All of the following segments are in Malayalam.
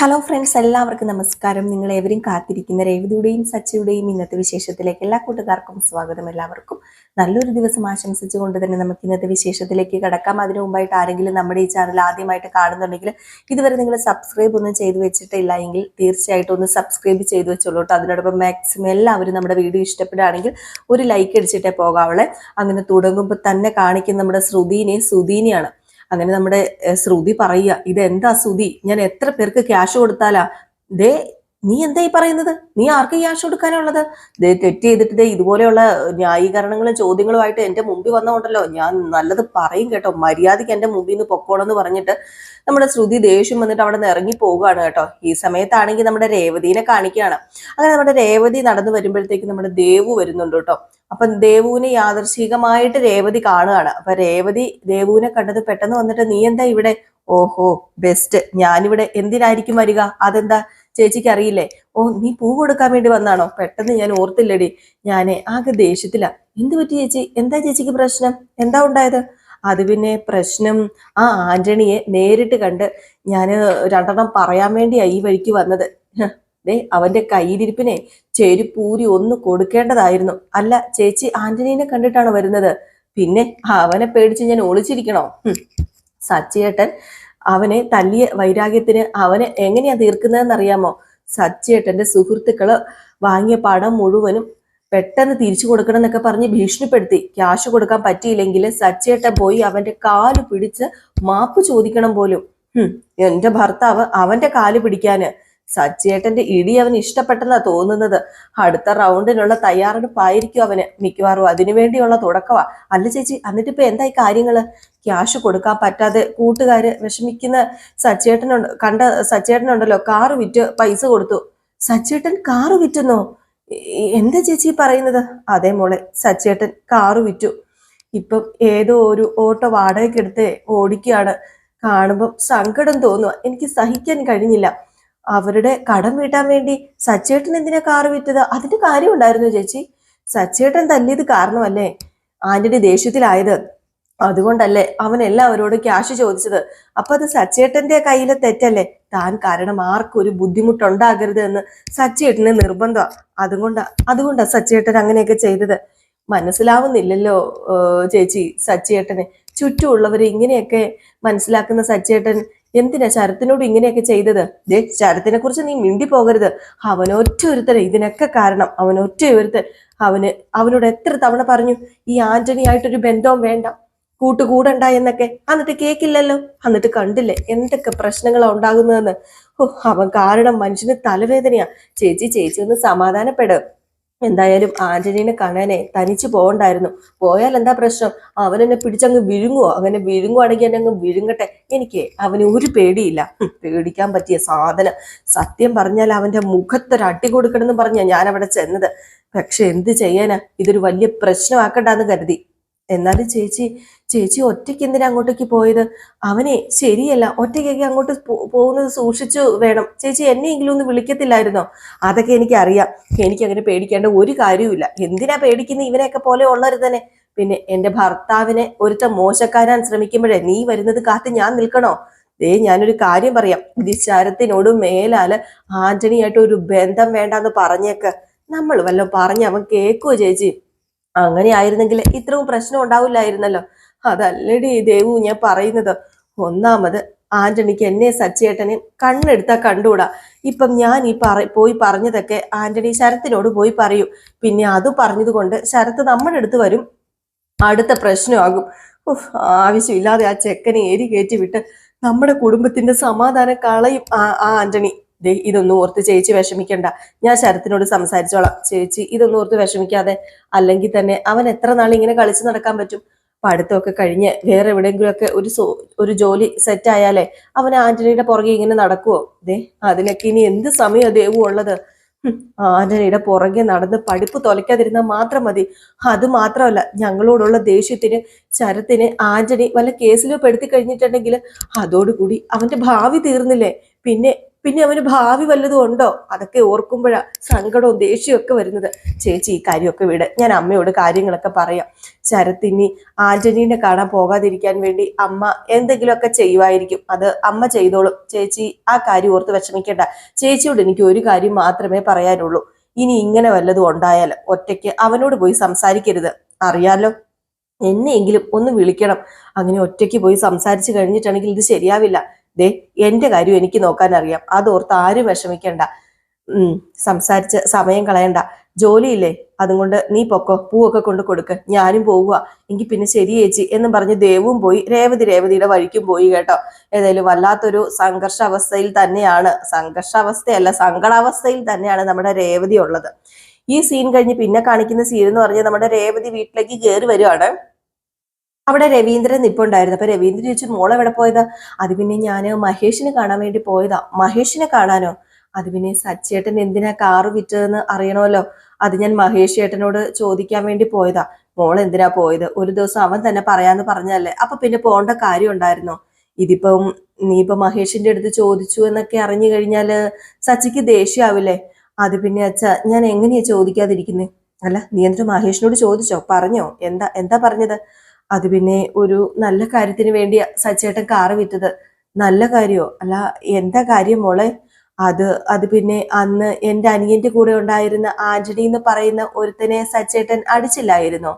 ഹലോ ഫ്രണ്ട്സ് എല്ലാവർക്കും നമസ്കാരം. നിങ്ങൾ ഏവരും കാത്തിരിക്കുന്ന രേവതിയുടെയും സച്ചിയുടെയും ഇന്നത്തെ വിശേഷത്തിലേക്ക് എല്ലാ കൂട്ടുകാർക്കും സ്വാഗതം എല്ലാവർക്കും. നല്ലൊരു ദിവസം ആശംസിച്ചുകൊണ്ട് തന്നെ നമുക്ക് ഇന്നത്തെ വിശേഷത്തിലേക്ക് കടക്കാം. അതിനു മുമ്പായിട്ട് ആരെങ്കിലും നമ്മുടെ ഈ ചാനൽ ആദ്യമായിട്ട് കാണുന്നുണ്ടെങ്കിൽ ഇതുവരെ നിങ്ങൾ സബ്സ്ക്രൈബ് ഒന്നും ചെയ്തു വെച്ചിട്ടില്ല എങ്കിൽ തീർച്ചയായിട്ടും ഒന്ന് സബ്സ്ക്രൈബ് ചെയ്തു വെച്ചോളൂ കേട്ടോ അതിനോടൊപ്പം മാക്സിമം എല്ലാവരും നമ്മുടെ വീഡിയോ ഇഷ്ടപ്പെടുകയാണെങ്കിൽ ഒരു ലൈക്ക് അടിച്ചിട്ടേ പോകാവളെ. അങ്ങനെ തുടങ്ങുമ്പോൾ തന്നെ കാണിക്കുന്ന നമ്മുടെ ശ്രുതിനെ സുധീനെയാണ്. അങ്ങനെ നമ്മുടെ ശ്രുതി പറയുക ഇത് എന്താ ശ്രുതി? ഞാൻ എത്ര പേർക്ക് ക്യാഷ് കൊടുത്താലാ? ദേ നീ എന്താ ഈ പറയുന്നത്? നീ ആർക്ക് ക്യാഷ് കൊടുക്കാനുള്ളത്? തെറ്റ് ചെയ്തിട്ട് ദേ ഇതുപോലെയുള്ള ന്യായീകരണങ്ങളും ചോദ്യങ്ങളുമായിട്ട് എന്റെ മുമ്പിൽ വന്നോണ്ടല്ലോ. ഞാൻ നല്ലത് പറയും കേട്ടോ. മര്യാദയ്ക്ക് എന്റെ മുമ്പിൽ നിന്ന് പൊക്കോളെന്ന് പറഞ്ഞിട്ട് നമ്മുടെ ശ്രുതി ദേഷ്യം വന്നിട്ട് അവിടെ നിന്ന് ഇറങ്ങി പോവുകയാണ് കേട്ടോ. ഈ സമയത്താണെങ്കിൽ നമ്മുടെ രേവതിനെ കാണിക്കുകയാണ്. അങ്ങനെ നമ്മുടെ രേവതി നടന്നു വരുമ്പോഴത്തേക്ക് നമ്മുടെ ദേവു വരുന്നുണ്ട് കേട്ടോ. അപ്പൊ ദേവുവിനെ യാദർശികമായിട്ട് രേവതി കാണുകയാണ്. അപ്പൊ രേവതി ദേവുവിനെ കണ്ടത് പെട്ടെന്ന് വന്നിട്ട് നീ എന്താ ഇവിടെ? ഓഹോ ബെസ്റ്റ് ഞാനിവിടെ എന്തിനായിരിക്കും വരിക? അതെന്താ? ചേച്ചിക്ക് അറിയില്ലേ ഓ നീ പൂ കൊടുക്കാൻ വേണ്ടി വന്നാണോ? പെട്ടെന്ന് ഞാൻ ഓർത്തില്ലടി. ഞാനേ ആകെ ദേഷ്യത്തില. എന്ത് പറ്റി ചേച്ചി? എന്താ ചേച്ചിക്ക് പ്രശ്നം? എന്താ ഉണ്ടായത്? അത് പിന്നെ പ്രശ്നം ആ ആന്റണിയെ നേരിട്ട് കണ്ട് ഞാൻ രണ്ടെണ്ണം പറയാൻ വേണ്ടിയാ ഈ വഴിക്ക് വന്നത്. ദേ അവന്റെ കയ്യിലിരിപ്പിനെ ചെരുപ്പൂരി ഒന്ന് കൊടുക്കേണ്ടതായിരുന്നു. അല്ല ചേച്ചി ആന്റണീനെ കണ്ടിട്ടാണ് വരുന്നത്? പിന്നെ അവനെ പേടിച്ച് ഞാൻ ഒളിച്ചിരിക്കണോ. സച്ചിയേട്ടൻ അവനെ തല്ലിയ വൈരാഗ്യത്തിന് അവനെ എങ്ങനെയാ തീർക്കുന്നതെന്ന് അറിയാമോ സച്ചേട്ടന്റെ സുഹൃത്തുക്കൾ വാങ്ങിയ പണം മുഴുവനും പെട്ടെന്ന് തിരിച്ചു കൊടുക്കണം എന്നൊക്കെ പറഞ്ഞ് ഭീഷണിപ്പെടുത്തി. ക്യാഷ് കൊടുക്കാൻ പറ്റിയില്ലെങ്കിൽ സച്ചേട്ടൻ പോയി അവന്റെ കാൽ പിടിച്ച് മാപ്പ് ചോദിക്കണം പോലും. എന്റെ ഭർത്താവ് അവന്റെ കാൽ പിടിക്കാന്. സച്ചിയേട്ടന്റെ ഇടി അവന് ഇഷ്ടപ്പെട്ടെന്നാ തോന്നുന്നത്. അടുത്ത റൗണ്ടിനുള്ള തയ്യാറെടുപ്പായിരിക്കും അവന് മിക്കവാറും. അതിനുവേണ്ടിയുള്ള തുടക്കമാ അല്ല ചേച്ചി എന്നിട്ട് ഇപ്പൊ എന്തായി കാര്യങ്ങൾ? ക്യാഷ് കൊടുക്കാൻ പറ്റാതെ കൂട്ടുകാര് വിഷമിക്കുന്ന സച്ചേട്ടനുണ്ട് കണ്ട സച്ചേട്ടനുണ്ടല്ലോ കാറ് വിറ്റ് പൈസ കൊടുത്തു. സച്ചേട്ടൻ കാറ് വിറ്റുന്നോ? എന്താ ചേച്ചി പറയുന്നത്? അതേ മോളെ സച്ചേട്ടൻ കാറ് വിറ്റു. ഇപ്പം ഏതോ ഒരു ഓട്ടോ വാടകയ്ക്കെടുത്ത് ഓടിക്കുകയാണ്. കാണുമ്പം സങ്കടം തോന്നുക എനിക്ക് സഹിക്കാൻ കഴിഞ്ഞില്ല. അവരുടെ കടം വീട്ടാൻ വേണ്ടി സച്ചേട്ടൻ എന്തിനാ കാറ് വിറ്റത്? അതിന്റെ കാര്യം ഉണ്ടായിരുന്നു ചേച്ചി. സച്ചേട്ടൻ തല്ലിയത് കാരണമല്ലേ? ആന്റണി ദേഷ്യത്തിലായത്. അതുകൊണ്ടല്ലേ അവൻ എല്ലാവരോടും ക്യാഷ് ചോദിച്ചത്. അപ്പൊ അത് സച്ചേട്ടന്റെ കയ്യിലെ തെറ്റല്ലേ? താൻ കാരണം ആർക്കും ഒരു ബുദ്ധിമുട്ടുണ്ടാകരുത് എന്ന് സച്ചേട്ടന് നിർബന്ധം അതുകൊണ്ടാ അതുകൊണ്ടാ സച്ചേട്ടൻ അങ്ങനെയൊക്കെ ചെയ്തത്. മനസ്സിലാവുന്നില്ലല്ലോ ചേച്ചി സച്ചേട്ടന്. ചുറ്റുമുള്ളവർ ഇങ്ങനെയൊക്കെ മനസ്സിലാക്കുന്ന സച്ചേട്ടൻ എന്തിനാ ശരത്തിനോട് ഇങ്ങനെയൊക്കെ ചെയ്തത്? ദേ ശരത്തിനെ കുറിച്ച് നീ മിണ്ടി പോകരുത് അവൻ ഒറ്റ ഒരുത്തൻ ഇതിനൊക്കെ കാരണം അവൻ ഒറ്റ ഒരുത്തൻ. അവന് അവനോട് എത്ര തവണ പറഞ്ഞു ഈ ആന്റണി ആയിട്ടൊരു ബന്ധവും വേണ്ട. കൂട്ടുകൂടണ്ട എന്നൊക്കെ. എന്നിട്ട് കേക്കില്ലല്ലോ? എന്നിട്ട് കണ്ടില്ലേ എന്തൊക്കെ പ്രശ്നങ്ങളാ ഉണ്ടാകുന്നതെന്ന്? ഓ അവൻ കാരണം മനുഷ്യന് തലവേദനയാ. ചേച്ചി ചേച്ചി ഒന്ന് സമാധാനപ്പെട്. എന്തായാലും ആന്റണീനെ കാണാനെ തനിച്ച് പോകണ്ടായിരുന്നു പോയാൽ എന്താ പ്രശ്നം? അവൻ എന്നെ പിടിച്ചങ്ങ് വിഴുങ്ങുവോ? അങ്ങനെ വിഴുങ്ങുവാണെങ്കിൽ എന്നെ അങ്ങ് വിഴുങ്ങട്ടെ? എനിക്ക് അവന് ഒരു പേടിയില്ല. പേടിക്കാൻ പറ്റിയ സാധനം. സത്യം പറഞ്ഞാൽ അവന്റെ മുഖത്തൊരു അട്ടി കൊടുക്കണമെന്ന് പറഞ്ഞാ ഞാൻ അവിടെ ചെന്നത്. പക്ഷെ എന്ത് ചെയ്യാനാ? ഇതൊരു വലിയ പ്രശ്നമാക്കണ്ടെന്ന് കരുതി. എന്നാലും ചേച്ചി ചേച്ചി ഒറ്റയ്ക്ക് എന്തിനാ അങ്ങോട്ടേക്ക് പോയത്? അവനെ ശരിയല്ല ഒറ്റയ്ക്കൊക്കെ അങ്ങോട്ട് പോകുന്നത് സൂക്ഷിച്ചു വേണം. ചേച്ചി എന്നെയെങ്കിലും ഒന്ന് വിളിക്കത്തില്ലായിരുന്നോ? അതൊക്കെ എനിക്കറിയാം. എനിക്ക് അങ്ങനെ പേടിക്കേണ്ട ഒരു കാര്യവുമില്ല. എന്തിനാ പേടിക്കുന്നത് ഇവനെയൊക്കെ പോലെ ഉള്ളവർ തന്നെ. പിന്നെ എന്റെ ഭർത്താവിനെ ഒരുത്ത മോശക്കാരാൻ ശ്രമിക്കുമ്പോഴേ നീ വരുന്നത് കാത്ത് ഞാൻ നിൽക്കണോ? ദേ ഞാനൊരു കാര്യം പറയാം. ഇത് ശരത്തിനോട് മേലാൽ ആന്റണിയായിട്ട് ഒരു ബന്ധം വേണ്ടെന്ന് പറഞ്ഞേക്ക്. നമ്മൾ വല്ലതും പറഞ്ഞ് അവൻ കേക്കുവോ ചേച്ചി? അങ്ങനെ ആയിരുന്നെങ്കിൽ ഇത്രയും പ്രശ്നം ഉണ്ടാവില്ലായിരുന്നല്ലോ. അതല്ലടി ദേവു ഞാൻ പറയുന്നത്. ഒന്നാമത് ആന്റണിക്ക് എന്നെ സച്ചേട്ടനെ കണ്ണെടുത്താ കണ്ടുകൂടാ. ഇപ്പം ഞാൻ ഈ പറ പോയി പറഞ്ഞതൊക്കെ ആന്റണി ശരത്തിനോട് പോയി പറയൂ. പിന്നെ അത് പറഞ്ഞതുകൊണ്ട് ശരത്ത് നമ്മുടെ അടുത്ത് വരും. അടുത്ത പ്രശ്നമാകും. ആവശ്യമില്ലാതെ ആ ചെക്കനെ ഏരി കയറ്റി വിട്ട് നമ്മുടെ കുടുംബത്തിന്റെ സമാധാനം കളയും ആ ആ ആന്റണി. ദേ ഇതൊന്നും ഓർത്ത് ചേച്ചി വിഷമിക്കണ്ട. ഞാൻ ശരത്തിനോട് സംസാരിച്ചോളാം. ചേച്ചി ഇതൊന്നും ഓർത്ത് വിഷമിക്കാതെ അല്ലെങ്കിൽ തന്നെ അവൻ എത്ര നാൾ ഇങ്ങനെ കളിച്ചു നടക്കാൻ പറ്റും? പഠിത്തമൊക്കെ കഴിഞ്ഞ് വേറെ എവിടെയെങ്കിലുമൊക്കെ ഒരു ഒരു ജോലി സെറ്റ് ആയാലേ അവൻ ആന്റണിയുടെ പുറകെ ഇങ്ങനെ നടക്കുവോ? ദേ അതിനൊക്കെ ഇനി എന്ത് സമയം ദേവു ഉള്ളത്? ആന്റണിയുടെ പുറകെ നടന്ന് പഠിപ്പ് തൊലയ്ക്കാതിരുന്നാൽ മാത്രം മതി. അത് മാത്രമല്ല ഞങ്ങളോടുള്ള ദേഷ്യത്തിന് ശരത്തിന് ആന്റണി വല്ല കേസിലോ പെടുത്തി കഴിഞ്ഞിട്ടുണ്ടെങ്കിൽ അതോടുകൂടി അവന്റെ ഭാവി തീർന്നില്ലേ? പിന്നെ പിന്നെ അവന് ഭാവി വല്ലതും ഉണ്ടോ? അതൊക്കെ ഓർക്കുമ്പോഴാ സങ്കടവും ദേഷ്യമൊക്കെ വരുന്നത്. ചേച്ചി ഈ കാര്യമൊക്കെ വിട്. ഞാൻ അമ്മയോട് കാര്യങ്ങളൊക്കെ പറയാം. ശരത്തിനി ആന്റണീനെ കാണാൻ പോകാതിരിക്കാൻ വേണ്ടി അമ്മ എന്തെങ്കിലുമൊക്കെ ചെയ്യുമായിരിക്കും അത് അമ്മ ചെയ്തോളും. ചേച്ചി ആ കാര്യം ഓർത്ത് വിഷമിക്കേണ്ട. ചേച്ചിയോട് എനിക്ക് ഒരു കാര്യം മാത്രമേ പറയാനുള്ളൂ. ഇനി ഇങ്ങനെ വല്ലതും ഉണ്ടായാൽ ഒറ്റയ്ക്ക് അവനോട് പോയി സംസാരിക്കരുത്. അറിയാലോ? എന്നെയെങ്കിലും ഒന്ന് വിളിക്കണം. അങ്ങനെ ഒറ്റയ്ക്ക് പോയി സംസാരിച്ചു കഴിഞ്ഞിട്ടാണെങ്കിൽ ഇത് ശരിയാവില്ല. ദേ എന്റെ കാര്യം എനിക്ക് നോക്കാൻ അറിയാം അതോർത്ത് ആരും വിഷമിക്കണ്ട. ഉം സംസാരിച്ച് സമയം കളയണ്ട. ജോലിയില്ലേ? അതുകൊണ്ട് നീ പൊക്കോ. പൂവൊക്കെ കൊണ്ട് കൊടുക്ക്. ഞാനും പോവുക. എങ്കിൽ പിന്നെ ശരി ചേച്ചി എന്നും പറഞ്ഞ് ദേവും പോയി. രേവതി രേവതിയുടെ വഴിക്കും പോയി കേട്ടോ. ഏതായാലും വല്ലാത്തൊരു സംഘർഷാവസ്ഥയിൽ തന്നെയാണ്. സംഘർഷാവസ്ഥയല്ല സങ്കടാവസ്ഥയിൽ തന്നെയാണ് നമ്മുടെ രേവതി ഉള്ളത്. ഈ സീൻ കഴിഞ്ഞ് പിന്നെ കാണിക്കുന്ന സീൻ എന്ന് പറഞ്ഞാൽ നമ്മുടെ രേവതി വീട്ടിലേക്ക് കയറി വരുവാണ്. അവിടെ രവീന്ദ്രൻ നിപ്പുണ്ടായിരുന്നു. അപ്പൊ രവീന്ദ്രൻ ചോദിച്ചു മോളെ എവിടെ പോയതാ? അത് പിന്നെ ഞാൻ മഹേഷിനെ കാണാൻ വേണ്ടി പോയതാ. മഹേഷിനെ കാണാനോ? അത് പിന്നെ സച്ചേട്ടൻ എന്തിനാ കാറ് വിറ്റതെന്ന് അറിയണമല്ലോ. അത് ഞാൻ മഹേഷ് ചേട്ടനോട് ചോദിക്കാൻ വേണ്ടി പോയതാ. മോൾ എന്തിനാ പോയത്? ഒരു ദിവസം അവൻ തന്നെ പറയാന്ന് പറഞ്ഞല്ലേ അപ്പൊ പിന്നെ പോണ്ട കാര്യം ഉണ്ടായിരുന്നോ? ഇതിപ്പം നീ ഇപ്പൊ മഹേഷിന്റെ അടുത്ത് ചോദിച്ചു എന്നൊക്കെ അറിഞ്ഞു കഴിഞ്ഞാൽ സച്ചിക്ക് ദേഷ്യാവില്ലേ. അത് പിന്നെ അച്ഛ ഞാൻ എങ്ങനെയാ ചോദിക്കാതിരിക്കുന്നത് അല്ല നീ എന്നിട്ട് മഹേഷിനോട് ചോദിച്ചോ? പറഞ്ഞോ. എന്താ എന്താ പറഞ്ഞത്? അത് പിന്നെ ഒരു നല്ല കാര്യത്തിന് വേണ്ടി സച്ചേട്ടൻ കാറ് വിറ്റത്. നല്ല കാര്യമോ അല്ല എന്താ കാര്യം മോളെ? അത് അത് പിന്നെ അന്ന് എന്റെ അനിയന്റെ കൂടെ ഉണ്ടായിരുന്ന ആന്റണി എന്ന് പറയുന്ന ഒരുത്തനെ സച്ചേട്ടൻ അടിച്ചില്ലായിരുന്നോ?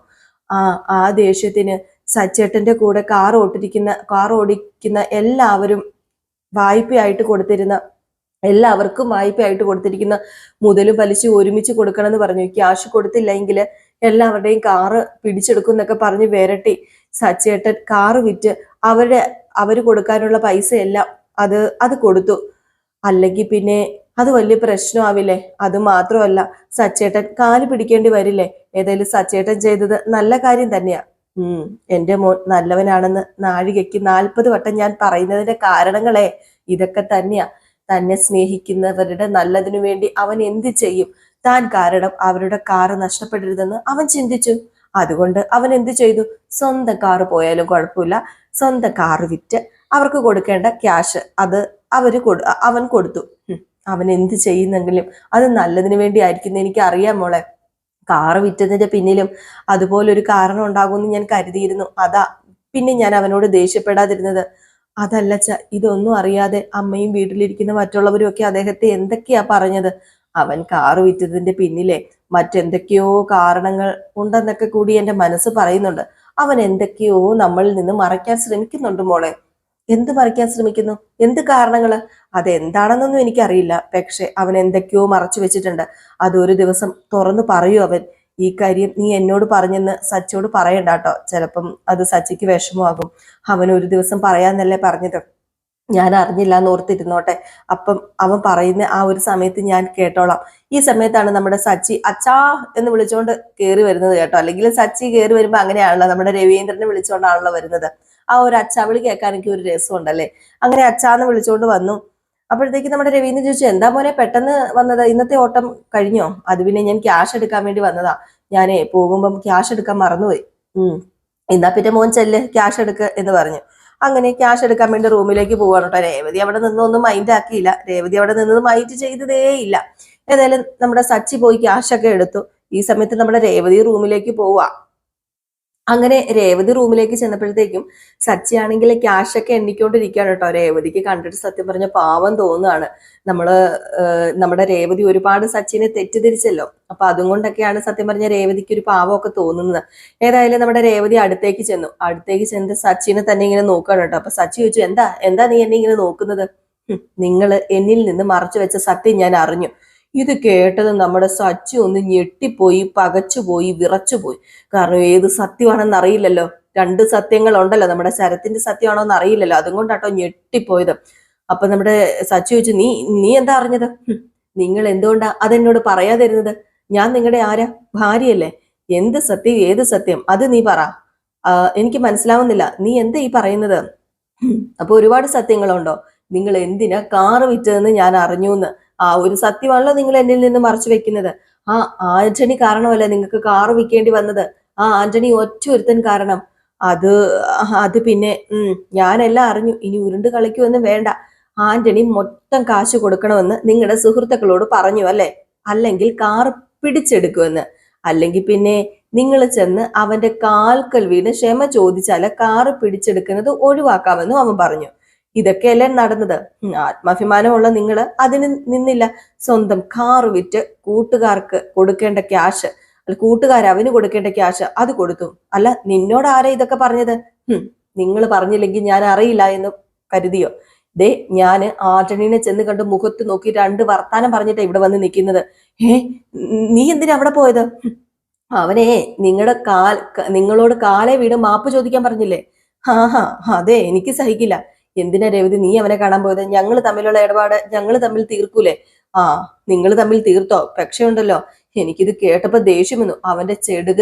ആ ആ ദേഷ്യത്തിന് സച്ചേട്ടന്റെ കൂടെ കാർ ഓട്ടിരിക്കുന്ന കാർ ഓടിക്കുന്ന എല്ലാവരും വായ്പയായിട്ട് കൊടുത്തിരുന്ന എല്ലാവർക്കും വായ്പയായിട്ട് കൊടുത്തിരിക്കുന്ന മുതലും പലിശ ഒരുമിച്ച് കൊടുക്കണം എന്ന് പറഞ്ഞു ക്യാഷ് കൊടുത്തില്ലെങ്കിൽ എല്ലാവരുടെയും കാറ് പിടിച്ചെടുക്കും എന്നൊക്കെ പറഞ്ഞ് വിരട്ടി സച്ചേട്ടൻ കാറ് വിറ്റ് അവരുടെ അവർ കൊടുക്കാനുള്ള പൈസ എല്ലാം അത് അത് കൊടുത്തു. അല്ലെങ്കിൽ പിന്നെ അത് വലിയ പ്രശ്നമാവില്ലേ? അത് മാത്രമല്ല സച്ചേട്ടൻ കാൽ പിടിക്കേണ്ടി വരില്ലേ? ഏതായാലും സച്ചേട്ടൻ ചെയ്തത് നല്ല കാര്യം തന്നെയാ. ഉം എന്റെ മോൻ നല്ലവനാണെന്ന് നാഴികയ്ക്ക് നാൽപ്പത് വട്ടം ഞാൻ പറയുന്നതിന്റെ കാരണങ്ങളെ ഇതൊക്കെ തന്നെയാ. തന്നെ സ്നേഹിക്കുന്നവരുടെ നല്ലതിനു വേണ്ടി അവൻ എന്ത് ചെയ്യും? താൻ കാരണം അവരുടെ കാറ് നഷ്ടപ്പെടരുതെന്ന് അവൻ ചിന്തിച്ചു. അതുകൊണ്ട് അവൻ എന്ത് ചെയ്തു? സ്വന്തം കാറ് പോയാലും കുഴപ്പമില്ല. സ്വന്തം കാറ് വിറ്റ് അവർക്ക് കൊടുക്കേണ്ട ക്യാഷ് അത് അവർ കൊടു അവൻ കൊടുത്തു. അവൻ എന്ത് ചെയ്യുന്നെങ്കിലും അത് നല്ലതിന് വേണ്ടി ആയിരിക്കും എനിക്ക് അറിയാം മോളെ. കാറ് വിറ്റതിന്റെ പിന്നിലും അതുപോലൊരു കാരണം ഉണ്ടാകുമെന്ന് ഞാൻ കരുതിയിരുന്നു. അതാ പിന്നെ ഞാൻ അവനോട് ദേഷ്യപ്പെടാതിരുന്നത്. അതല്ല ച ഇതൊന്നും അറിയാതെ അമ്മയും വീട്ടിലിരിക്കുന്ന മറ്റുള്ളവരും ഒക്കെ അദ്ദേഹത്തെ എന്തൊക്കെയാ പറഞ്ഞത്? അവൻ കാറ് വിറ്റതിന്റെ പിന്നിലെ മറ്റെന്തൊക്കെയോ കാരണങ്ങൾ ഉണ്ടെന്നൊക്കെ കൂടി എന്റെ മനസ്സ് പറയുന്നുണ്ട്. അവൻ എന്തൊക്കെയോ നമ്മളിൽ നിന്ന് മറയ്ക്കാൻ ശ്രമിക്കുന്നുണ്ട് മോളെ. എന്ത് മറയ്ക്കാൻ ശ്രമിക്കുന്നു? എന്ത് കാരണങ്ങൾ അതെന്താണെന്നൊന്നും എനിക്കറിയില്ല. പക്ഷെ അവൻ എന്തൊക്കെയോ മറച്ചു വെച്ചിട്ടുണ്ട്. അതൊരു ദിവസം തുറന്നു പറയൂ അവൻ. ഈ കാര്യം നീ എന്നോട് പറഞ്ഞെന്ന് സച്ചിയോട് പറയണ്ട കേട്ടോ. ചിലപ്പം അത് സച്ചിക്ക് വിഷമമാകും. അവൻ ഒരു ദിവസം പറയാന്നല്ലേ പറഞ്ഞത്. ഞാൻ അറിഞ്ഞില്ല എന്ന് ഓർത്തിരുന്നോട്ടെ അപ്പം അവൻ പറയുന്ന ആ ഒരു സമയത്ത് ഞാൻ കേട്ടോളാം. ഈ സമയത്താണ് നമ്മുടെ സച്ചി അച്ചാ എന്ന് വിളിച്ചുകൊണ്ട് കയറി വരുന്നത് കേട്ടോ. അല്ലെങ്കിൽ സച്ചി കയറി വരുമ്പോ അങ്ങനെയാണല്ലോ നമ്മുടെ രവീന്ദ്രനെ വിളിച്ചുകൊണ്ടാണല്ലോ വരുന്നത്. ആ ഒരു അച്ചാവിളി കേൾക്കാൻ എനിക്ക് ഒരു രസമുണ്ടല്ലേ? അങ്ങനെ അച്ചാന്ന് വിളിച്ചുകൊണ്ട് വന്നു. അപ്പോഴത്തേക്ക് നമ്മുടെ രവീന്ദ്രൻ ചോദിച്ചു എന്താ മോനെ പെട്ടെന്ന് വന്നത്? ഇന്നത്തെ ഓട്ടം കഴിഞ്ഞോ? അത് പിന്നെ ഞാൻ ക്യാഷ് എടുക്കാൻ വേണ്ടി വന്നതാ. ഞാനേ പോകുമ്പം ക്യാഷ് എടുക്കാൻ മറന്നുപോയി. ഉം. എന്നാ പിന്നെ മോൻ ചെല്ല് ക്യാഷ് എടുക്ക എന്ന് പറഞ്ഞു. അങ്ങനെ ക്യാഷ് എടുക്കാൻ വേണ്ടി റൂമിലേക്ക് പോവാണ് കേട്ടോ രേവതി. അവിടെ നിന്നൊന്നും മൈൻഡ് ആക്കിയില്ല. രേവതി അവിടെ നിന്ന് മൈൻഡ് ചെയ്തതേ ഇല്ല. ഏതായാലും നമ്മുടെ സച്ചി പോയി ക്യാഷ് ഒക്കെ എടുത്തു. ഈ സമയത്ത് നമ്മുടെ രേവതി റൂമിലേക്ക് പോവാ. അങ്ങനെ രേവതി റൂമിലേക്ക് ചെന്നപ്പോഴത്തേക്കും സച്ചിയാണെങ്കിൽ ക്യാഷൊക്കെ എണ്ണിക്കൊണ്ടിരിക്കുകയാണ് കേട്ടോ. രേവതിക്ക് കണ്ടിട്ട് സത്യം പറഞ്ഞ പാവം തോന്നുകയാണ്. നമ്മൾ നമ്മുടെ രേവതി ഒരുപാട് സച്ചിനെ തെറ്റിദ്ധരിച്ചല്ലോ. അപ്പൊ അതും കൊണ്ടൊക്കെയാണ് സത്യം പറഞ്ഞ രേവതിക്ക് ഒരു പാവമൊക്കെ തോന്നുന്നത്. ഏതായാലും നമ്മുടെ രേവതി അടുത്തേക്ക് ചെന്നു. അടുത്തേക്ക് ചെന്ന് സച്ചിനെ തന്നെ ഇങ്ങനെ നോക്കുകയാണ് കേട്ടോ. അപ്പൊ സച്ചി ചോദിച്ചു എന്താ? എന്താ നീ എന്നെ ഇങ്ങനെ നോക്കുന്നത്? നിങ്ങൾ എന്നിൽ നിന്ന് മറച്ചു വെച്ച സത്യം ഞാൻ അറിഞ്ഞു. ഇത് കേട്ടത് നമ്മുടെ സച്ചി ഒന്ന് ഞെട്ടിപ്പോയി പകച്ചുപോയി വിറച്ചുപോയി. കാരണം ഏത് സത്യമാണെന്ന് അറിയില്ലല്ലോ. രണ്ട് സത്യങ്ങളുണ്ടല്ലോ. നമ്മുടെ ശരത്തിന്റെ സത്യമാണോ എന്ന് അറിയില്ലല്ലോ. അതും കൊണ്ടാട്ടോ ഞെട്ടിപ്പോയത്. അപ്പൊ നമ്മുടെ സച്ചി ചോദിച്ചു നീ നീ എന്താ അറിഞ്ഞത്? നിങ്ങൾ എന്തുകൊണ്ടാ അതെന്നോട് പറയാതിരുന്നത്? ഞാൻ നിങ്ങളുടെ ആരാ? ഭാര്യയല്ലേ? എന്ത് സത്യം ഏത് സത്യം? അത് നീ പറ. എനിക്ക് മനസ്സിലാവുന്നില്ല. നീ എന്താ ഈ പറയുന്നത്? അപ്പൊ ഒരുപാട് സത്യങ്ങളുണ്ടോ? നിങ്ങൾ എന്തിനാ കാറ് വിറ്റതെന്ന് ഞാൻ അറിഞ്ഞു എന്ന് ആ ഒരു സത്യമാണല്ലോ നിങ്ങൾ എന്നിൽ നിന്ന് മറച്ചു വെക്കുന്നത്. ആ ആന്റണി കാരണമല്ല നിങ്ങൾക്ക് കാറ് വിൽക്കേണ്ടി വന്നത്? ആ ആന്റണി ഒറ്റ ഒരുത്തൻ കാരണം. അത് അത് പിന്നെ ഉം ഞാനെല്ലാം അറിഞ്ഞു. ഇനി ഉരുണ്ട് കളിക്കുമെന്ന് വേണ്ട. ആന്റണി മൊത്തം കാശ് കൊടുക്കണമെന്ന് നിങ്ങളുടെ സുഹൃത്തുക്കളോട് പറഞ്ഞു അല്ലേ? അല്ലെങ്കിൽ കാർ പിടിച്ചെടുക്കുമെന്ന്. അല്ലെങ്കിൽ പിന്നെ നിങ്ങൾ ചെന്ന് അവന്റെ കാൽക്കൽ വീണ് ക്ഷമ ചോദിച്ചാൽ കാറ് പിടിച്ചെടുക്കുന്നത് ഒഴിവാക്കാമെന്നും അവൻ പറഞ്ഞു. ഇതൊക്കെയല്ലേ നടന്നത്? ആത്മാഭിമാനമുള്ള നിങ്ങൾ അതിന് നിന്നില്ല. സ്വന്തം കാർ വിറ്റ് കൂട്ടുകാർക്ക് കൊടുക്കേണ്ട ക്യാഷ് അല്ല കൂട്ടുകാർ അവന് കൊടുക്കേണ്ട ക്യാഷ് അത് കൊടുത്തു അല്ല നിന്നോട് ആരാ ഇതൊക്കെ പറഞ്ഞത്? നിങ്ങൾ പറഞ്ഞില്ലെങ്കിൽ ഞാൻ അറിയില്ല എന്ന് കരുതിയോ? ദേ ഞാൻ ആന്റണീനെ ചെന്ന് കണ്ട് മുഖത്ത് നോക്കി രണ്ട് വർത്താനം പറഞ്ഞിട്ടാ ഇവിടെ വന്ന് നിൽക്കുന്നത്. ഏ നീ എന്തിനാ അവിടെ പോയത്? അവനെ നിങ്ങളുടെ കാൽ നിങ്ങളോട് കാലെ വീട് മാപ്പ് ചോദിക്കാൻ പറഞ്ഞില്ലേ? ഹാ ഹാ അതെ എനിക്ക് സഹിക്കില്ല. എന്തിനാ രവതി നീ അവനെ കാണാൻ പോയത്? ഞങ്ങൾ തമ്മിലുള്ള ഇടപാട് ഞങ്ങൾ തമ്മിൽ തീർക്കൂലേ? ആ നിങ്ങൾ തമ്മിൽ തീർത്തോ? പക്ഷേ ഉണ്ടല്ലോ എനിക്കിത് കേട്ടപ്പോ ദേഷ്യം വന്നു. അവന്റെ ചെടുക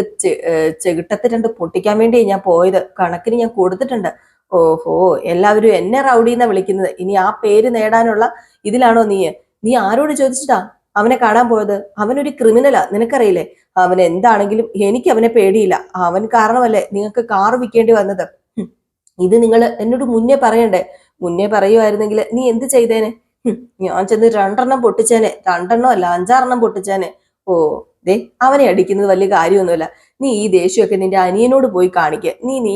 ചെകിട്ടത്ത് രണ്ട് പൊട്ടിക്കാൻ വേണ്ടി ഞാൻ പോയത്. കണക്കിന് ഞാൻ കൊടുത്തിട്ടുണ്ട്. ഓഹോ എല്ലാവരും എന്നെ റൗഡി എന്നാ വിളിക്കുന്നത്. ഇനി ആ പേര് നേടാനുള്ള ഇതിലാണോ നീ? നീ ആരോട് ചോദിച്ചിട്ടാ അവനെ കാണാൻ പോയത്? അവനൊരു ക്രിമിനലാ നിനക്കറിയില്ലേ? അവൻ എന്താണെങ്കിലും എനിക്ക് അവനെ പേടിയില്ല. അവൻ കാരണമല്ലേ നിങ്ങൾക്ക് കാർ വിൽക്കേണ്ടി വന്നത്. ഇത് നിങ്ങൾ എന്നോട് മുന്നേ പറയണ്ടേ? മുന്നേ പറയുമായിരുന്നെങ്കിൽ നീ എന്ത് ചെയ്തേനെ? ഞാൻ ചെന്ന് രണ്ടെണ്ണം പൊട്ടിച്ചേനെ. രണ്ടെണ്ണം അല്ല അഞ്ചാറെണ്ണം പൊട്ടിച്ചേനെ. ഓ ദേ അവനെ അടിക്കുന്നത് വലിയ കാര്യമൊന്നുമില്ല. നീ ഈ ദേഷ്യമൊക്കെ നിന്റെ അനിയനോട് പോയി കാണിക്കുക നീ നീ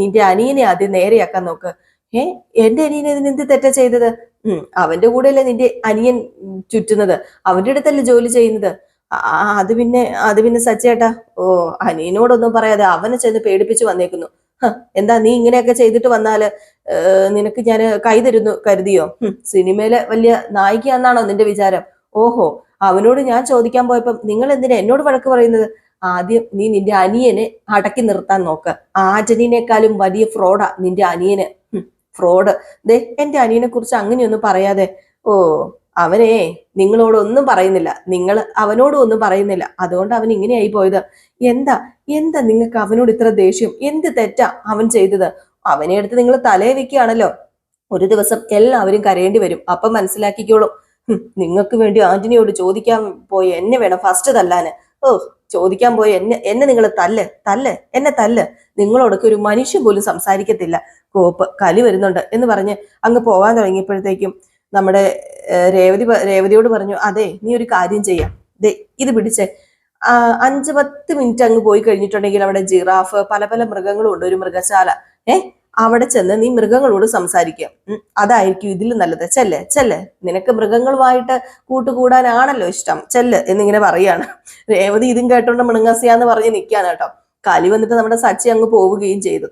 നിന്റെ അനിയനെ ആദ്യം നേരെയാക്കാൻ നോക്ക്. ഏ എന്റെ അനിയനെ ഇതിന് എന്ത് തെറ്റ ചെയ്തത്? ഉം അവന്റെ കൂടെയല്ലേ നിന്റെ അനിയൻ ചുറ്റുന്നത്? അവന്റെ അടുത്തല്ലേ ജോലി ചെയ്യുന്നത്? അത് പിന്നെ അത് പിന്നെ സച്ചേട്ടാ. ഓ അനിയനോടൊന്നും പറയാതെ അവനെ ചെന്ന് പേടിപ്പിച്ച് വന്നേക്കുന്നു. എന്താ നീ ഇങ്ങനെയൊക്കെ ചെയ്തിട്ട് വന്നാൽ നിനക്ക് ഞാൻ കൈ തരുന്നു കരുതിയോ? സിനിമയിലെ വലിയ നായികയാന്നാണോ നിന്റെ വിചാരം? ഓഹോ അവനോട് ഞാൻ ചോദിക്കാൻ പോയപ്പം നിങ്ങൾ എന്തിനാ എന്നോട് വഴക്ക് പറയുന്നത്? ആദ്യം നീ നിന്റെ അനിയനെ അടക്കി നിർത്താൻ നോക്ക്. ആന്റണീനേക്കാളും വലിയ ഫ്രോഡാ നിന്റെ അനിയന്. ഫ്രോഡ്. ദേ എന്റെ അനിയനെ കുറിച്ച് അങ്ങനെയൊന്നും പറയാതെ. ഓ അവനെ നിങ്ങളോടൊന്നും പറയുന്നില്ല. നിങ്ങൾ അവനോടും ഒന്നും പറയുന്നില്ല. അതുകൊണ്ട് അവൻ ഇങ്ങനെയായി പോയത്. എന്താ? എന്താ നിങ്ങൾക്ക് അവനോട് ഇത്ര ദേഷ്യം? എന്ത് തെറ്റാ അവൻ ചെയ്തത്? അവനെ എടുത്ത് നിങ്ങൾ തലേ വെക്കുകയാണല്ലോ. ഒരു ദിവസം എല്ലാവരും കരയേണ്ടി വരും. അപ്പൊ മനസ്സിലാക്കിക്കോളും. നിങ്ങൾക്ക് വേണ്ടി ആന്റണിയോട് ചോദിക്കാൻ പോയി എന്നെ വേണം ഫസ്റ്റ് തല്ലാന് ഓ ചോദിക്കാൻ പോയി എന്നെ എന്നെ നിങ്ങൾ തല്ല് തല്ല് എന്നെ തല്ല്. നിങ്ങളോടൊക്കെ ഒരു മനുഷ്യൻ പോലും സംസാരിക്കത്തില്ല. കോപ്പ് കലി വരുന്നുണ്ട് എന്ന് പറഞ്ഞ് അങ്ങ് പോകാൻ തുടങ്ങിയപ്പോഴത്തേക്കും നമ്മുടെ രേവതി രേവതിയോട് പറഞ്ഞു അതെ നീ ഒരു കാര്യം ചെയ്യാം. ദേ ഇത് പിടിച്ചേ. അഞ്ച് പത്ത് മിനിറ്റ് അങ്ങ് പോയി കഴിഞ്ഞിട്ടുണ്ടെങ്കിൽ അവിടെ ജിറാഫ് പല പല മൃഗങ്ങളും ഉണ്ട് ഒരു മൃഗശാല. ഏഹ് അവിടെ ചെന്ന് നീ മൃഗങ്ങളോട് സംസാരിക്കുക. അതായിരിക്കും ഇതിൽ നല്ലത്. ചെല്ല് ചെല്ല്. നിനക്ക് മൃഗങ്ങളുമായിട്ട് കൂട്ടുകൂടാനാണല്ലോ ഇഷ്ടം. ചെല്ല് എന്നിങ്ങനെ പറയാണ്. രേവതി ഇതും കേട്ടോണ്ട് മിണുങ്ങസിയാന്ന് പറഞ്ഞ് നിൽക്കാനാട്ടോ കലി വന്നിട്ട് നമ്മുടെ സച്ചി അങ്ങ് പോവുകയും ചെയ്തു.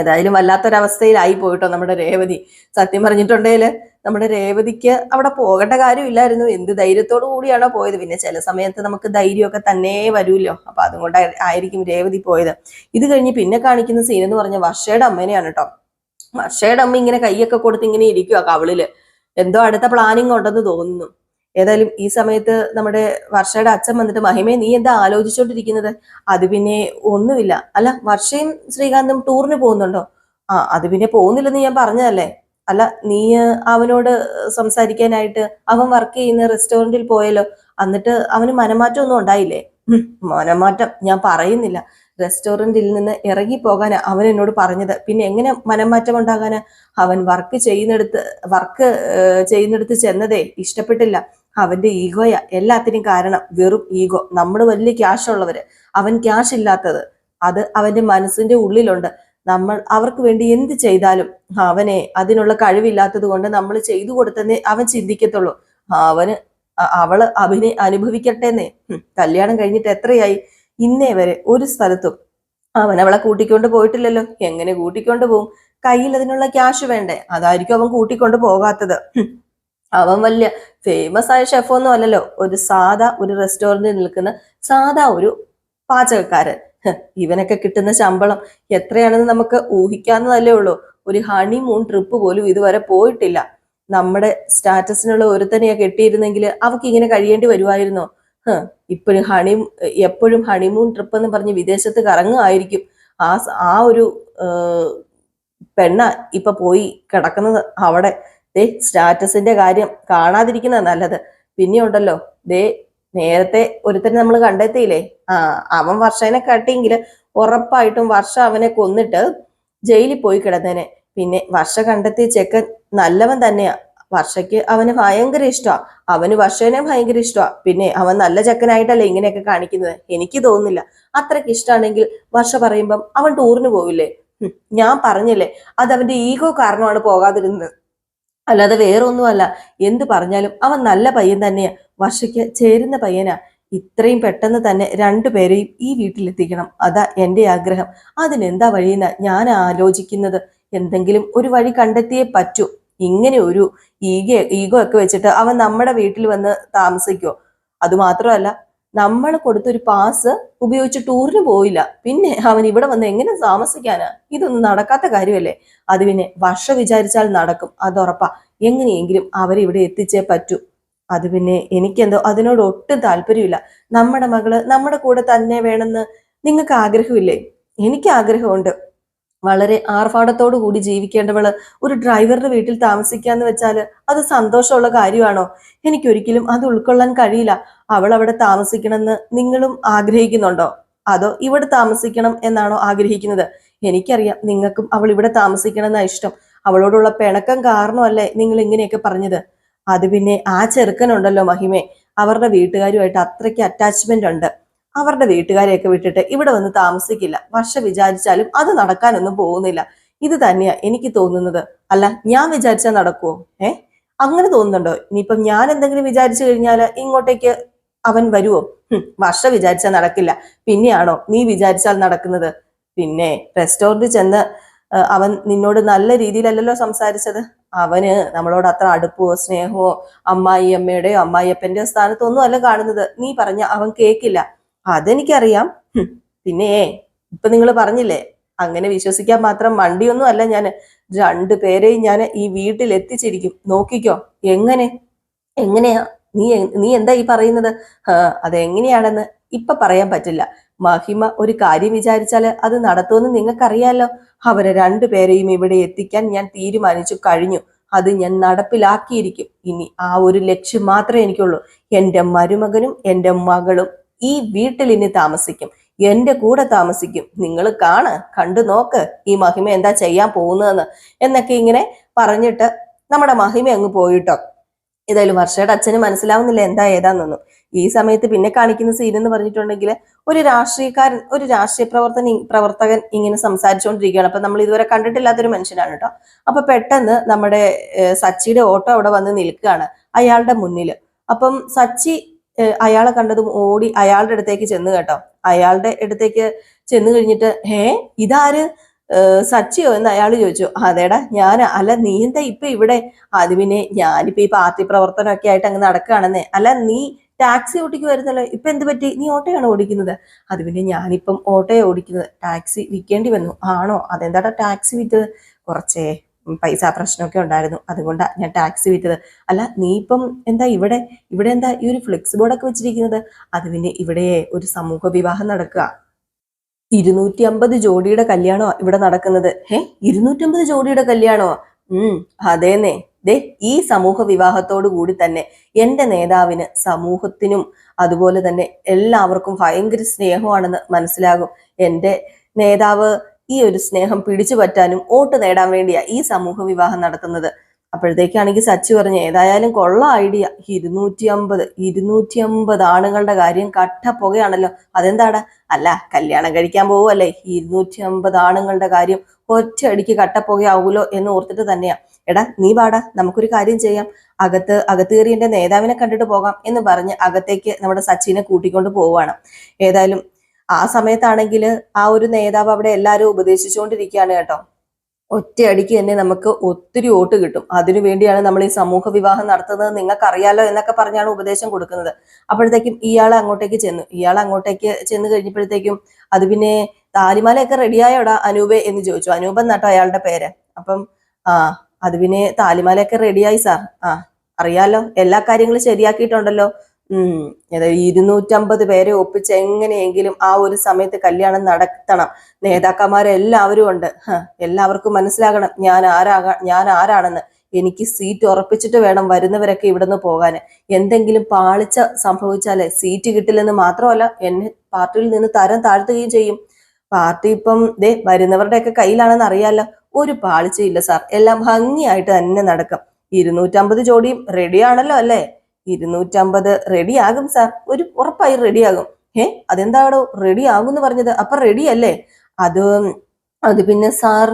ഏതായാലും വല്ലാത്തൊരവസ്ഥയിലായി പോയിട്ടോ നമ്മുടെ രേവതി. സത്യം പറഞ്ഞിട്ടുണ്ടെങ്കിൽ നമ്മുടെ രേവതിക്ക് അവിടെ പോകേണ്ട കാര്യമില്ലായിരുന്നു. എന്ത് ധൈര്യത്തോടു കൂടിയാണോ പോയത്. പിന്നെ ചില സമയത്ത് നമുക്ക് ധൈര്യമൊക്കെ തന്നെ വരുമല്ലോ. അപ്പൊ അതുകൊണ്ട് ആയിരിക്കും രേവതി പോയത്. ഇത് കഴിഞ്ഞ് പിന്നെ കാണിക്കുന്ന സീൻ എന്ന് പറഞ്ഞ വർഷയുടെ അമ്മേനെയാണ് കേട്ടോ. വർഷയുടെ അമ്മ ഇങ്ങനെ കൈയൊക്കെ കൊടുത്ത് ഇങ്ങനെ ഇരിക്കുക കവളിൽ. എന്തോ അടുത്ത പ്ലാനിങ് ഉണ്ടെന്ന് തോന്നുന്നു. ഏതായാലും ഈ സമയത്ത് നമ്മുടെ വർഷയുടെ അച്ഛൻ വന്നിട്ട് മഹിമയെ നീ എന്താ ആലോചിച്ചോണ്ടിരിക്കുന്നത്? അത് പിന്നെ ഒന്നുമില്ല. അല്ല വർഷയും ശ്രീകാന്തും ടൂറിന് പോകുന്നുണ്ടോ? ആ അത് പിന്നെ പോകുന്നില്ലെന്ന് ഞാൻ പറഞ്ഞതല്ലേ. അല്ല നീ അവനോട് സംസാരിക്കാനായിട്ട് അവൻ വർക്ക് ചെയ്യുന്ന റെസ്റ്റോറന്റിൽ പോയല്ലോ. എന്നിട്ട് അവന് മനമാറ്റം ഒന്നും ഉണ്ടായില്ലേ മനമാറ്റം ഞാൻ പറയുന്നില്ല. റെസ്റ്റോറന്റിൽ നിന്ന് ഇറങ്ങി പോകാനാ അവൻ എന്നോട് പറഞ്ഞത്. പിന്നെ എങ്ങനെ മനമാറ്റം ഉണ്ടാകാന്? അവൻ വർക്ക് ചെയ്യുന്നിടത്ത് വർക്ക് ചെയ്യുന്നിടത്ത് ചെന്നതേ ഇഷ്ടപ്പെട്ടില്ല. അവന്റെ ഈഗോയാ എല്ലാത്തിനും കാരണം വെറും ഈഗോ. നമ്മൾ വലിയ ക്യാഷ് ഉള്ളവര്. അവൻ ക്യാഷ് ഇല്ലാത്തത്. അത് അവന്റെ മനസ്സിന്റെ ഉള്ളിലുണ്ട്. നമ്മൾ അവർക്ക് വേണ്ടി എന്ത് ചെയ്താലും അവനെ അതിനുള്ള കഴിവില്ലാത്തത് കൊണ്ട് നമ്മൾ ചെയ്തു കൊടുത്തെന്നേ അവൻ ചിന്തിക്കത്തുള്ളൂ. അവന് അവൾ അഭിനയ അനുഭവിക്കട്ടെന്നേ. എന്നേ കല്യാണം കഴിഞ്ഞിട്ട് എത്രയായി? ഇന്നേ വരെ ഒരു സ്ഥലത്തും അവൻ അവളെ കൂട്ടിക്കൊണ്ട് പോയിട്ടില്ലല്ലോ. എങ്ങനെ കൂട്ടിക്കൊണ്ട് പോവും? കയ്യിൽ അതിനുള്ള ക്യാഷ് വേണ്ടേ? അതായിരിക്കും അവൻ കൂട്ടിക്കൊണ്ട് പോകാത്തത്. അവൻ വലിയ ഫേമസ് ആയ ഷെഫൊന്നും അല്ലല്ലോ. ഒരു സാധാ ഒരു റെസ്റ്റോറന്റിൽ നിൽക്കുന്ന സാധാ ഒരു പാചകക്കാരൻ. ഇവനൊക്കെ കിട്ടുന്ന ശമ്പളം എത്രയാണെന്ന് നമുക്ക് ഊഹിക്കാവുന്നതല്ലേ ഉള്ളൂ. ഒരു ഹണിമൂൺ ട്രിപ്പ് പോലും ഇതുവരെ പോയിട്ടില്ല. നമ്മുടെ സ്റ്റാറ്റസിനുള്ള ഒരുത്തനെയാ കെട്ടിയിരുന്നെങ്കിൽ അവക്ക് ഇങ്ങനെ കഴിയേണ്ടി വരുമായിരുന്നോ? ഇപ്പോഴും ഹണി എപ്പോഴും ഹണിമൂൺ ട്രിപ്പ് എന്ന് പറഞ്ഞ് വിദേശത്ത് കറങ്ങുമായിരിക്കും. ആ ആ ഒരു പെണ്ണ ഇപ്പൊ പോയി കിടക്കുന്നത് അവിടെ. ദേ സ്റ്റാറ്റസിന്റെ കാര്യം കാണാതിരിക്കുന്ന നല്ലത്. പിന്നെ ഉണ്ടല്ലോ ദേ നേരത്തെ ഒരുത്തനെ നമ്മൾ കണ്ടെത്തിയില്ലേ? ആ അവൻ വർഷനെ കട്ടിയെങ്കിൽ ഉറപ്പായിട്ടും വർഷ അവനെ കൊന്നിട്ട് ജയിലിൽ പോയി കിടന്നേനെ. പിന്നെ വർഷ കണ്ടെത്തിയ ചെക്കൻ നല്ലവൻ തന്നെയാ. വർഷയ്ക്ക് അവന് ഭയങ്കര ഇഷ്ടമാ അവന് വർഷേനെ ഭയങ്കര ഇഷ്ടമാ പിന്നെ അവൻ നല്ല ചെക്കനായിട്ടല്ലേ ഇങ്ങനെയൊക്കെ കാണിക്കുന്നത്? എനിക്ക് തോന്നുന്നില്ല. അത്രയ്ക്ക് ഇഷ്ടമാണെങ്കിൽ വർഷ പറയുമ്പം അവൻ ടൂറിന് പോവില്ലേ? ഞാൻ പറഞ്ഞില്ലേ? അത് അവന്റെ ഈഗോ കാരണമാണ് പോകാതിരുന്നത്. അല്ലാതെ വേറൊന്നുമല്ല. എന്ത് പറഞ്ഞാലും അവൻ നല്ല പയ്യൻ തന്നെയാ. വർഷയ്ക്ക് ചേരുന്ന പയ്യനാ. ഇത്രയും പെട്ടെന്ന് തന്നെ രണ്ടുപേരെയും ഈ വീട്ടിലെത്തിക്കണം. അതാ എന്റെ ആഗ്രഹം. അതിനെന്താ വഴിയെന്ന ഞാൻ ആലോചിക്കുന്നത്. എന്തെങ്കിലും ഒരു വഴി കണ്ടെത്തിയേ പറ്റൂ. ഇങ്ങനെ ഒരു ഈഗോ ഈഗോ ഒക്കെ വെച്ചിട്ട് അവൻ നമ്മുടെ വീട്ടിൽ വന്ന് താമസിക്കോ. അതുമാത്രമല്ല നമ്മൾ കൊടുത്തൊരു പാസ് ഉപയോഗിച്ച് ടൂറിന് പോയില്ല. പിന്നെ അവൻ ഇവിടെ വന്ന് എങ്ങനെ താമസിക്കാനാ? ഇതൊന്നും നടക്കാത്ത കാര്യമല്ലേ? അത് പിന്നെ വർഷ വിചാരിച്ചാൽ നടക്കും. അതുറപ്പാ എങ്ങനെയെങ്കിലും അവരെ ഇവിടെ എത്തിച്ചേ പറ്റൂ. അത് പിന്നെ എനിക്കെന്തോ അതിനോട് ഒട്ടും താല്പര്യമില്ല. നമ്മുടെ മകൾ നമ്മുടെ കൂടെ തന്നെ വേണമെന്ന് നിങ്ങൾക്ക് ആഗ്രഹമില്ലേ? എനിക്ക് ആഗ്രഹമുണ്ട്. വളരെ ആർഭാടത്തോടു കൂടി ജീവിക്കേണ്ടവൾ ഒരു ഡ്രൈവറുടെ വീട്ടിൽ താമസിക്കാന്ന് വെച്ചാൽ അത് സന്തോഷമുള്ള കാര്യമാണോ? എനിക്കൊരിക്കലും അത് ഉൾക്കൊള്ളാൻ കഴിയില്ല. അവൾ അവിടെ താമസിക്കണമെന്ന് നിങ്ങളും ആഗ്രഹിക്കുന്നുണ്ടോ? അതോ ഇവിടെ താമസിക്കണം എന്നാണോ ആഗ്രഹിക്കുന്നത്? എനിക്കറിയാം നിങ്ങൾക്കും അവൾ ഇവിടെ താമസിക്കണം എന്നാ ഇഷ്ടം. അവളോടുള്ള പിണക്കം കാരണമല്ലേ നിങ്ങൾ ഇങ്ങനെയൊക്കെ പറഞ്ഞത്? അത് പിന്നെ ആ ചെറുക്കനുണ്ടല്ലോ മഹിമേ. അവരുടെ വീട്ടുകാരുമായിട്ട് അത്രയ്ക്ക് അറ്റാച്ച്മെന്റ് ഉണ്ട്. അവരുടെ വീട്ടുകാരെയൊക്കെ വിട്ടിട്ട് ഇവിടെ വന്ന് താമസിക്കില്ല. വർഷ വിചാരിച്ചാലും അത് നടക്കാനൊന്നും പോകുന്നില്ല. ഇത് തന്നെയാ എനിക്ക് തോന്നുന്നത്. അല്ല ഞാൻ വിചാരിച്ചാൽ നടക്കുവോ? ഏ? അങ്ങനെ തോന്നുന്നുണ്ടോ? ഇനിയിപ്പം ഞാൻ എന്തെങ്കിലും വിചാരിച്ചു കഴിഞ്ഞാൽ ഇങ്ങോട്ടേക്ക് അവൻ വരുവോ? വർഷം വിചാരിച്ചാൽ നടക്കില്ല. പിന്നെയാണോ നീ വിചാരിച്ചാൽ നടക്കുന്നത്? പിന്നെ റെസ്റ്റോറന്റിൽ ചെന്ന് അവൻ നിന്നോട് നല്ല രീതിയിലല്ലല്ലോ സംസാരിച്ചത്? അവന് നമ്മളോട് അത്ര അടുപ്പോ സ്നേഹമോ അമ്മായി അമ്മയുടെയോ അമ്മായിയപ്പന്റെയോ സ്ഥാനത്തൊന്നും അല്ല കാണുന്നത്. നീ പറഞ്ഞ അവൻ കേക്കില്ല. അതെനിക്കറിയാം. പിന്നെ ഇപ്പൊ നിങ്ങൾ പറഞ്ഞില്ലേ അങ്ങനെ വിശ്വസിക്കാൻ മാത്രം മണ്ടിയൊന്നും അല്ല ഞാൻ രണ്ടു പേരെയും ഞാൻ ഈ വീട്ടിൽ എത്തിച്ചിരിക്കും നോക്കിക്കോ എങ്ങനെ? എങ്ങനെയാ? നീ നീ എന്താ ഈ പറയുന്നത്? അതെങ്ങനെയാണെന്ന് ഇപ്പൊ പറയാൻ പറ്റില്ല. മഹിമ ഒരു കാര്യം വിചാരിച്ചാൽ അത് നടത്തുമെന്ന് നിങ്ങൾക്കറിയാലോ? അവരെ രണ്ടുപേരെയും ഇവിടെ എത്തിക്കാൻ ഞാൻ തീരുമാനിച്ചു കഴിഞ്ഞു. അത് ഞാൻ നടപ്പിലാക്കിയിരിക്കും. ഇനി ആ ഒരു ലക്ഷ്യം മാത്രമേ എനിക്കുള്ളൂ. എന്റെ മരുമകനും എന്റെ മകളും. ഈ വീട്ടിൽ ഇനി താമസിക്കും. എന്റെ കൂടെ താമസിക്കും. നിങ്ങൾ കാണ് കണ്ടു നോക്ക് ഈ മഹിമ എന്താ ചെയ്യാൻ പോകുന്നതെന്ന് എന്നൊക്കെ ഇങ്ങനെ പറഞ്ഞിട്ട് നമ്മുടെ മഹിമ അങ്ങ് പോയിട്ടോ. ഏതായാലും വർഷയുടെ അച്ഛന് മനസ്സിലാവുന്നില്ല എന്താ ഏതാന്നൊന്നും. ഈ സമയത്ത് പിന്നെ കാണിക്കുന്ന സീൻ എന്ന് പറഞ്ഞിട്ടുണ്ടെങ്കിൽ ഒരു രാഷ്ട്രീയക്കാരൻ ഒരു രാഷ്ട്രീയ പ്രവർത്തന പ്രവർത്തകൻ ഇങ്ങനെ സംസാരിച്ചുകൊണ്ടിരിക്കുകയാണ്. അപ്പൊ നമ്മൾ ഇതുവരെ കണ്ടിട്ടില്ലാത്തൊരു മനുഷ്യനാണ് കേട്ടോ. അപ്പൊ പെട്ടെന്ന് നമ്മുടെ സച്ചിയുടെ ഓട്ടോ അവിടെ വന്ന് നിൽക്കുകയാണ് അയാളുടെ മുന്നിൽ അപ്പം സച്ചി അയാളെ കണ്ടതും ഓടി അയാളുടെ അടുത്തേക്ക് ചെന്ന് കേട്ടോ. അയാളുടെ അടുത്തേക്ക് ചെന്ന് കഴിഞ്ഞിട്ട് ഹേ ഇതാര്? സച്ചിയോ? എന്ന് അയാൾ ചോദിച്ചു. അതേടാ ഞാൻ അല്ല നീ എന്താ ഇപ്പൊ ഇവിടെ? അത് പിന്നെ ഞാനിപ്പോ ഈ പാർട്ടി പ്രവർത്തനമൊക്കെ ആയിട്ട് അങ്ങ് നടക്കുകയാണെന്നേ. അല്ല നീ ടാക്സി ഓടിക്കുമായിരുന്നല്ലോ ഇപ്പൊ എന്ത് പറ്റി? നീ ഓട്ടോയാണ് ഓടിക്കുന്നത്? അത് പിന്നെ ഞാനിപ്പം ഓട്ടോയെ ഓടിക്കുന്നത്. ടാക്സി വിൽക്കേണ്ടി വന്നു. ആണോ? അതെന്താടാ ടാക്സി വിറ്റത്? കുറച്ചേ പൈസ പ്രശ്നമൊക്കെ ഉണ്ടായിരുന്നു. അതുകൊണ്ടാണ് ഞാൻ ടാക്സി വിറ്റത്. അല്ല നീ ഇപ്പം എന്താ ഇവിടെ ഇവിടെ എന്താ ഈ ഒരു ഫ്ലെക്സ് ബോർഡൊക്കെ വെച്ചിരിക്കുന്നത്? അത് പിന്നെ ഇവിടെ ഒരു സമൂഹ വിവാഹം നടക്കുക. ഇരുന്നൂറ്റി അമ്പത് ജോഡിയുടെ കല്യാണമാ ഇവിടെ നടക്കുന്നത്. ഏ ഇരുന്നൂറ്റി അമ്പത് ജോഡിയുടെ കല്യാണോ ഉം അതേന്നേ. ദേ ഈ സമൂഹ വിവാഹത്തോടു കൂടി തന്നെ എന്റെ നേതാവിന് സമൂഹത്തിനും അതുപോലെ തന്നെ എല്ലാവർക്കും ഭയങ്കര സ്നേഹമാണെന്ന് മനസ്സിലാകും. എന്റെ നേതാവ് ഈ ഒരു സ്നേഹം പിടിച്ചു പറ്റാനും വോട്ട് നേടാൻ വേണ്ടിയാ ഈ സമൂഹ വിവാഹം നടത്തുന്നത്. അപ്പോഴത്തേക്കാണെങ്കിൽ സച്ചി പറഞ്ഞു ഏതായാലും കൊള്ള ഐഡിയ. ഇരുന്നൂറ്റി അമ്പത് ഇരുന്നൂറ്റി അമ്പത് ആണുങ്ങളുടെ കാര്യം കട്ട പുകയാണല്ലോ അതെന്താടാ? അല്ല കല്യാണം കഴിക്കാൻ പോവുമല്ലേ ഇരുന്നൂറ്റി അമ്പത് ആണുങ്ങളുടെ കാര്യം ഒറ്റയടിക്ക് കട്ടപ്പുകയാവൂലോ എന്ന് ഓർത്തിട്ട് തന്നെയാ. എടാ നീ വാടാ നമുക്കൊരു കാര്യം ചെയ്യാം. അകത്ത് അകത്ത് കയറി എന്റെ നേതാവിനെ കണ്ടിട്ട് പോകാം എന്ന് പറഞ്ഞ് അകത്തേക്ക് നമ്മുടെ സച്ചിനെ കൂട്ടിക്കൊണ്ട് പോവാണ് ഏതായാലും ആ സമയത്താണെങ്കിൽ ആ ഒരു നേതാവ് അവിടെ എല്ലാവരും ഉപദേശിച്ചുകൊണ്ടിരിക്കുകയാണ് കേട്ടോ. ഒറ്റയടിക്ക് തന്നെ നമുക്ക് ഒത്തിരി വോട്ട് കിട്ടും. അതിനു വേണ്ടിയാണ് നമ്മൾ ഈ സമൂഹ വിവാഹം നടത്തുന്നത് നിങ്ങൾക്ക് അറിയാലോ എന്നൊക്കെ പറഞ്ഞാണ് ഉപദേശം കൊടുക്കുന്നത്. അപ്പോഴത്തേക്കും ഇയാൾ അങ്ങോട്ടേക്ക് ചെന്നു. ഇയാൾ അങ്ങോട്ടേക്ക് ചെന്ന് കഴിഞ്ഞപ്പോഴത്തേക്കും അത് പിന്നെ താലിമാലയൊക്കെ റെഡിയായോടാ അനൂപെ എന്ന് ചോദിച്ചു. അനൂപ് എന്നാട്ടോ അയാളുടെ പേര്. അപ്പം ആ അത് പിന്നെ താലിമാലയൊക്കെ റെഡിയായി സാർ ആ അറിയാലോ എല്ലാ കാര്യങ്ങളും ശരിയാക്കിയിട്ടുണ്ടല്ലോ. ഏതാ ഇരുന്നൂറ്റമ്പത് പേരെ ഒപ്പിച്ച് എങ്ങനെയെങ്കിലും ആ ഒരു സമയത്ത് കല്യാണം നടത്തണം. നേതാക്കന്മാരെല്ലാവരും ഉണ്ട്. എല്ലാവർക്കും മനസ്സിലാകണം. ഞാൻ ആരാകാ ഞാൻ ആരാണെന്ന്. എനിക്ക് സീറ്റ് ഉറപ്പിച്ചിട്ട് വേണം വരുന്നവരൊക്കെ ഇവിടുന്ന് പോകാൻ എന്തെങ്കിലും പാളിച്ച സംഭവിച്ചാലേ സീറ്റ് കിട്ടില്ലെന്ന് മാത്രമല്ല എന്നെ പാർട്ടിയിൽ നിന്ന് തരം താഴ്ത്തുകയും ചെയ്യും. പാർട്ടി ഇപ്പം ദേ വരുന്നവരുടെയൊക്കെ കയ്യിലാണെന്ന് അറിയാലോ. ഒരു പാളിച്ചയില്ല സാർ. എല്ലാം ഭംഗിയായിട്ട് തന്നെ നടക്കും. ഇരുന്നൂറ്റമ്പത് ജോഡിയും റെഡിയാണല്ലോ അല്ലേ? ഇരുന്നൂറ്റമ്പത് റെഡിയാകും സാർ ഒരു ഉറപ്പായി റെഡിയാകും ഏ അതെന്താടോ? റെഡി ആകും എന്ന് പറഞ്ഞത്. അപ്പൊ റെഡി അല്ലേ? അത് അത് പിന്നെ സാർ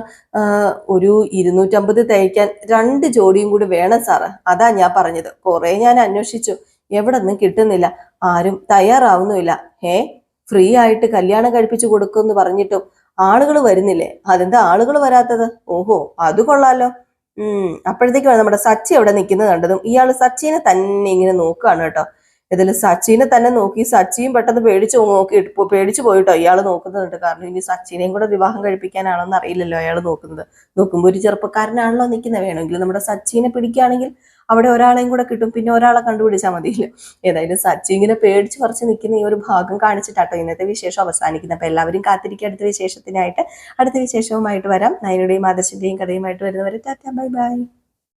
ഒരു ഇരുന്നൂറ്റമ്പത് തയ്ക്കാൻ രണ്ട് ജോഡിയും കൂടി വേണം സാറ് അതാ ഞാൻ പറഞ്ഞത്. കുറെ ഞാൻ അന്വേഷിച്ചു. എവിടെ നിന്നും കിട്ടുന്നില്ല. ആരും തയ്യാറാവുന്നുമില്ല. ഏ ഫ്രീ ആയിട്ട് കല്യാണം കഴിപ്പിച്ചു കൊടുക്കുമെന്ന് പറഞ്ഞിട്ടും ആളുകൾ വരുന്നില്ലേ? അതെന്താ ആളുകൾ വരാത്തത്? ഓഹോ അത് കൊള്ളാലോ. ഉം. അപ്പോഴത്തേക്കാണ് നമ്മുടെ സച്ചി അവിടെ നിൽക്കുന്നത് കണ്ടതും ഇയാൾ സച്ചിനെ തന്നെ ഇങ്ങനെ നോക്കുകയാണ് കേട്ടോ. ഇതിൽ സച്ചിനെ തന്നെ നോക്കി സച്ചിയും പെട്ടെന്ന് പേടിച്ച് നോക്കി പേടിച്ച് പോയിട്ടോ ഇയാൾ നോക്കുന്നുണ്ട് കാരണം ഇനി സച്ചിനെയും കൂടെ വിവാഹം കഴിപ്പിക്കാനാണോ എന്ന് അറിയില്ലല്ലോ അയാൾ നോക്കുന്നത്. നോക്കുമ്പോൾ ഒരു ചെറുപ്പക്കാരനാണല്ലോ നിൽക്കുന്നത് വേണമെങ്കിൽ നമ്മുടെ സച്ചിനെ പിടിക്കുകയാണെങ്കിൽ അവിടെ ഒരാളെയും കൂടെ കിട്ടും. പിന്നെ ഒരാളെ കണ്ടുപിടിച്ചാൽ മതിയല്ലോ. ഏതായാലും സച്ചി ഇങ്ങനെ പേടിച്ച് കുറച്ച് നിൽക്കുന്ന ഈ ഒരു ഭാഗം കാണിച്ചിട്ടാട്ടോ ഇന്നത്തെ വിശേഷം അവസാനിക്കുന്നത്. അപ്പം എല്ലാവരും കാത്തിരിക്കുക. അടുത്ത വിശേഷത്തിനായിട്ട് അടുത്ത വിശേഷവുമായിട്ട് വരാം. നയനുടെയും ആദർശിന്റെയും കഥയുമായിട്ട് വരുന്നവരെ ടാറ്റ ബൈ ബൈ.